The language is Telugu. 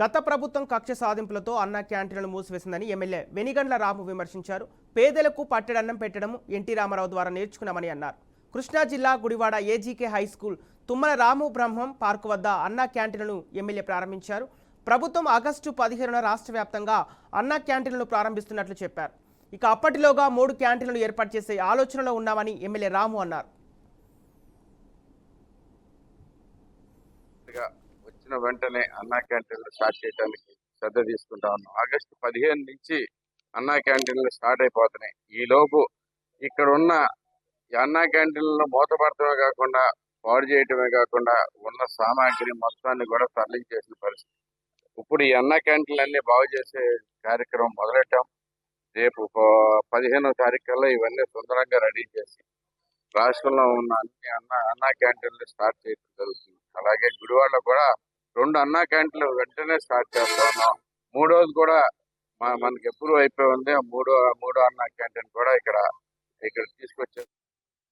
గత ప్రభుత్వం కక్ష సాధింపులతో అన్న క్యాంటీన్లు మూసివేసిందని ఎమ్మెల్యే వెనిగండ్ల రాము విమర్శించారు. పేదలకు పట్టెడన్నం పెట్టడం ఎన్టీ రామారావు ద్వారా నేర్చుకున్నామని అన్నారు. కృష్ణా జిల్లా Gudivada AGK high school Tummala Ramu Brahmam park వద్ద అన్న క్యాంటీన్లను ఎమ్మెల్యే ప్రారంభించారు. ప్రభుత్వం ఆగస్టు పదిహేనున రాష్ట్ర వ్యాప్తంగా అన్న క్యాంటీన్లను ప్రారంభిస్తున్నట్లు చెప్పారు. ఇక అప్పటిలోగా మూడు క్యాంటీన్లు ఏర్పాటు చేసే ఆలోచనలో ఉన్నామని ఎమ్మెల్యే రాము అన్నారు. వచ్చిన వెంటనే అన్నా క్యాంటీన్లు స్టార్ట్ చేయడానికి శ్రద్ధ తీసుకుంటా ఉన్నాం. ఆగస్టు పదిహేను నుంచి అన్నా క్యాంటీన్లు స్టార్ట్ అయిపోతున్నాయి. ఈ లోపు ఇక్కడ ఉన్న అన్నా క్యాంటీన్లను మూతపడటమే కాకుండా పాడు చేయటమే కాకుండా ఉన్న సామాగ్రి మొత్తాన్ని కూడా తరలించేసిన పరిస్థితి. ఇప్పుడు ఈ అన్నా క్యాంటీన్లు అన్ని బాగు చేసే కార్యక్రమం మొదలెట్టాం. రేపు పదిహేనవ పదిహేనో ఇవన్నీ సుందరంగా రెడీ చేసి రాష్ట్రంలో ఉన్న అన్ని అన్న అన్నా క్యాంటీన్లు స్టార్ట్ చేయడం జరుగుతుంది. అలాగే గుడివాడలో కూడా రెండు అన్నా క్యాంటీన్లు వెంటనే స్టార్ట్ చేస్తా ఉన్నాం మూడోది కూడా మనకి ఎప్పుడు అయిపోయి ఉంది. ఆ మూడో మూడో అన్నా క్యాంటీన్ కూడా ఇక్కడ ఇక్కడ తీసుకొచ్చే